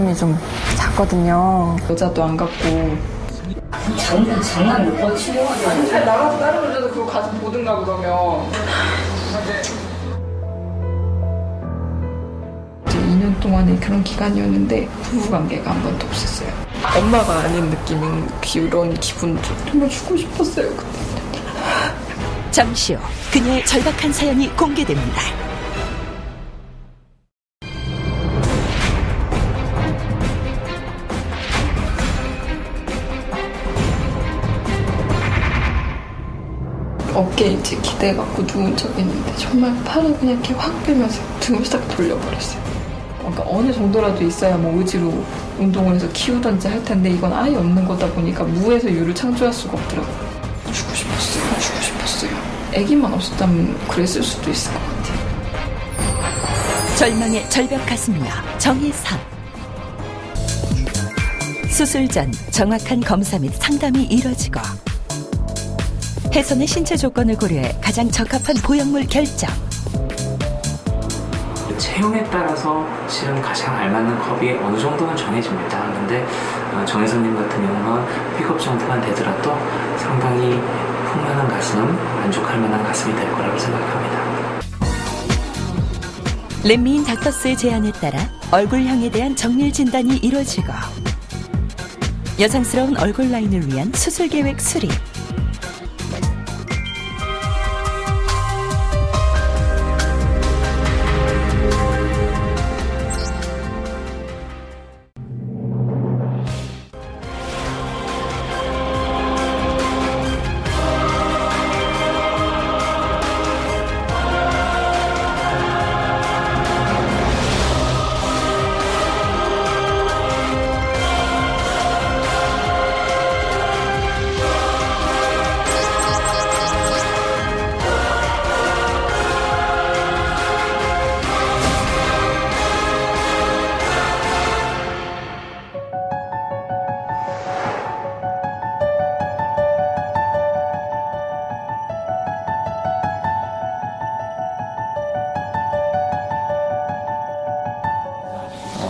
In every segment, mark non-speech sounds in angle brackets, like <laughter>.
가슴이 좀 작거든요. 여자도 안 같고 장난 장난 못 치료하잖아. 나가서 다른 여자도 그거 가서 보든가 그러면 이제 2년 동안의 그런 기간이었는데 부부관계가 한 번도 없었어요. 엄마가 아닌 느낌인 그런 기분도 정말 죽고 싶었어요 그때. 잠시 후 그녀의 절박한 사연이 공개됩니다. 어깨에 이제 기대갖고 누운 적이 있는데 정말 팔을 그냥 이렇게 확 빼면서 등을 싹 돌려버렸어요. 그러니까 어느 정도라도 있어야 뭐 의지로 운동을 해서 키우던지 할 텐데 이건 아예 없는 거다 보니까 무에서 유를 창조할 수가 없더라고요. 주고 싶었어요. 주고 싶었어요. 아기만 없었다면 그랬을 수도 있을 것 같아요. 절망의 절벽 가슴녀 정희선 수술 전 정확한 검사 및 상담이 이뤄지고 혜선의 신체 조건을 고려해 가장 적합한 보형물 결정 체형에 따라서 실은 가장 알맞는 컵이 어느 정도는 정해집니다. 근데 어, 정혜선님 같은 경우는 픽업 정도만 되더라도 상당히 풍만한 가슴, 만족할 만한 가슴이 될 거라고 생각합니다. 렛미인 닥터스의 제안에 따라 얼굴형에 대한 정밀 진단이 이뤄지고 여성스러운 얼굴 라인을 위한 수술 계획 수립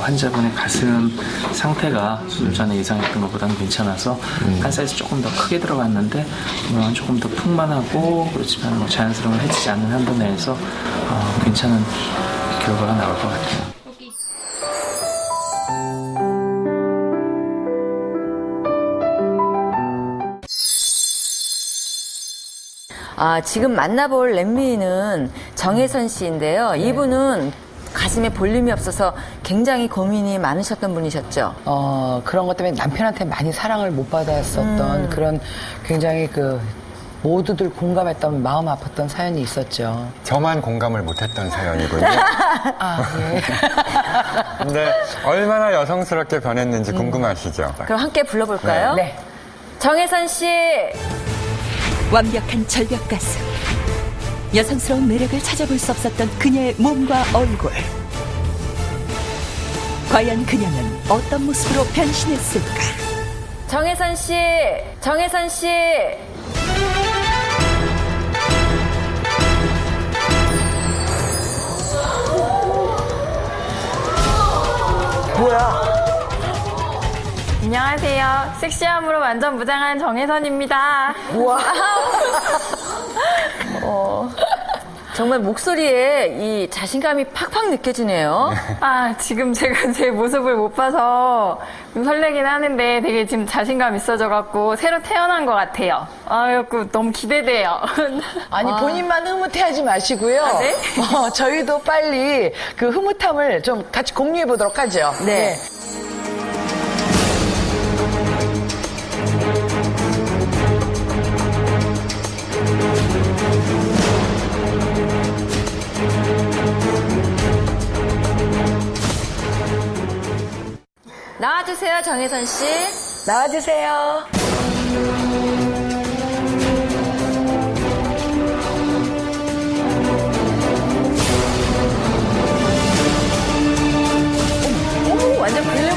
환자분의 가슴 상태가 수술 전에 예상했던 것보다는 괜찮아서 한 사이즈 조금 더 크게 들어갔는데 물론 조금 더 풍만하고 그렇지만 뭐 자연스러운 해지지 않는 한도 내에서 어, 괜찮은 결과가 나올 것 같아요. 아, 지금 만나볼 렛미는 정혜선 씨인데요. 이분은 가슴에 볼륨이 없어서 굉장히 고민이 많으셨던 분이셨죠. 어, 그런 것 때문에 남편한테 많이 사랑을 못 받았었던 그런 굉장히 그 모두들 공감했던 마음 아팠던 사연이 있었죠. 저만 공감을 못했던 사연이군요. <laughs> 아, 예. <laughs> 근데 얼마나 여성스럽게 변했는지 궁금하시죠? 그럼 함께 불러볼까요? 네. 정혜선 씨! 완벽한 절벽 가슴 여성스러운 매력을 찾아볼 수 없었던 그녀의 몸과 얼굴 과연 그녀는 어떤 모습으로 변신했을까 정혜선 씨! 정혜선 씨! 안녕하세요. 섹시함으로 완전 무장한 정혜선입니다. <laughs> 정말 목소리에 이 자신감이 팍팍 느껴지네요. 아, 지금 제가 제 모습을 못 봐서 좀 설레긴 하는데 되게 지금 자신감 있어져갖고 새로 태어난 것 같아요. 아유, 그 너무 기대돼요. <laughs> 아니, 본인만 흐뭇해하지 마시고요. 네? 어, 저희도 빨리 그 흐뭇함을 좀 같이 공유해 보도록 하죠. 네. 나와주세요, 정혜선 씨. 나와주세요. 오, 완전 글래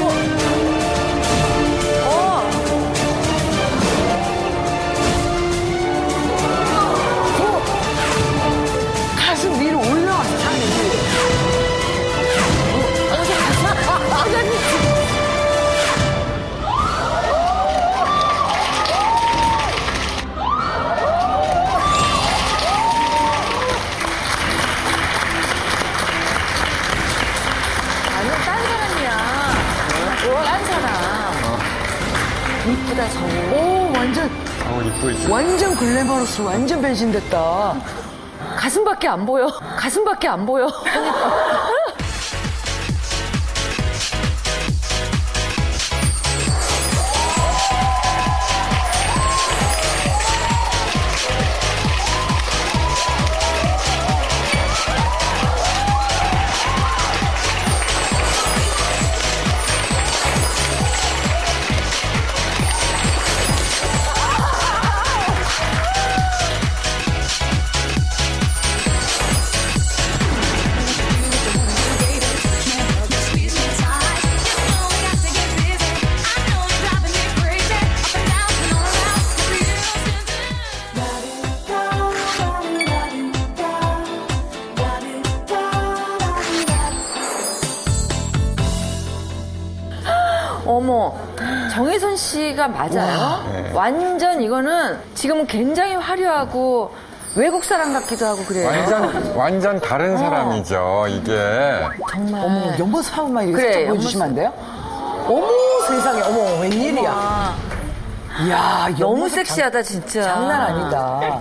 예쁘다, 저. 오, 완전, 어, 이쁘지. 완전 글래머러스, 완전 변신됐다. 가슴밖에 안 보여. 가슴밖에 안 보여. 어머, 정혜선 씨가 맞아요? 네. 완전 이거는 지금은 굉장히 화려하고 외국 사람 같기도 하고 그래요. 완전, 완전 다른 사람이죠, 이게. 정말. 어머, 한 번만 이렇게 그래, 살짝 보여주시면 안 돼요? 어머, 세상에, 어머, 웬일이야. 이야, 너무 섹시하다, 진짜. 장, 장난 아니다.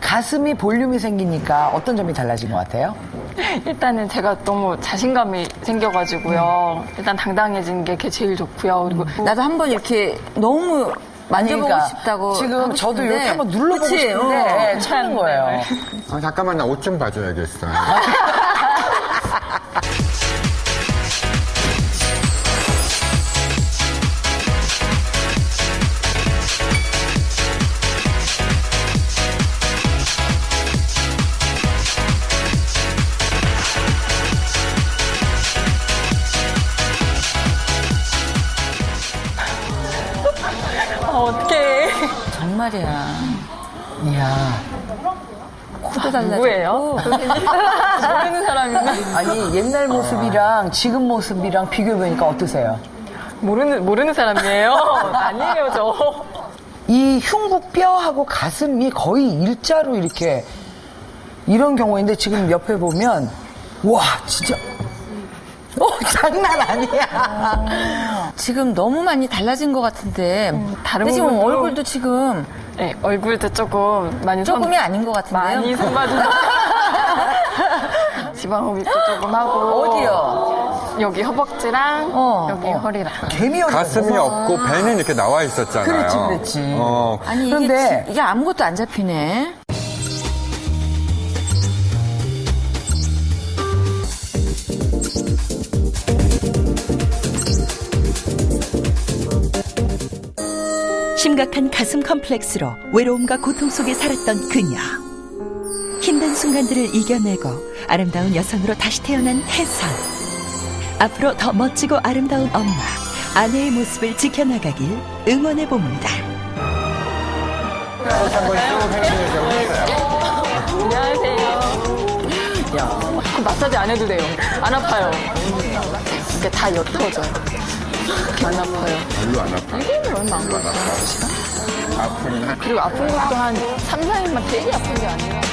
가슴이 볼륨이 생기니까 어떤 점이 달라진 것 같아요? <laughs> 일단은 제가 너무 자신감이 생겨가지고요. 일단 당당해진 게 제일 좋고요. 그리고 나도 한 번 이렇게 너무 만져보고 그러니까 싶다고. 지금 하고 저도 싶은데. 이렇게 한번 눌러보고 그치? 싶은데 어. 네, 참는 거예요. 아, 잠깐만, 나 옷 좀 봐줘야겠어. <laughs> 말이야. 이야. 코도 달라졌고. 누구예요? <laughs> 모르는 사람인데. 아니, 옛날 모습이랑 지금 모습이랑 비교해보니까 어떠세요? 모르는, 모르는 사람이에요. <laughs> 아니에요, 저. 이 흉부뼈하고 가슴이 거의 일자로 이렇게 이런 경우인데 지금 옆에 보면 와 진짜 어 장난 아니야 지금 너무 많이 달라진 것 같은데. 다른 근데 지금 부분도- 얼굴도 지금 네, 얼굴도 조금 많이 선- 조금이 아닌 것 같은데요? 많이 선봐주 지방 흡입도 조금 하고. 어디요? 여기 허벅지랑 어, 여기 어. 허리랑. 개미였어 가슴이 없고 배는 이렇게 나와 있었잖아요. 그렇지, 그렇지. 어, 아니, 그런데- 이게, 지- 이게 아무것도 안 잡히네. 심각한 가슴 컴플렉스로 외로움과 고통 속에 살았던 그녀. 힘든 순간들을 이겨내고 아름다운 여성으로 다시 태어난 혜선. 앞으로 더 멋지고 아름다운 엄마, 아내의 모습을 지켜나가길 응원해 봅니다. 안녕하세요. 그 마사지 안 해도 돼요. 안 아파요. 이게 다 옅어져요. 안 아파요. 별로 안 아파. 이거는 얼마 안 걸려요. 아프긴 하 그리고 아픈 것도 한 3, 4일만 되게 아픈 게 아니에요.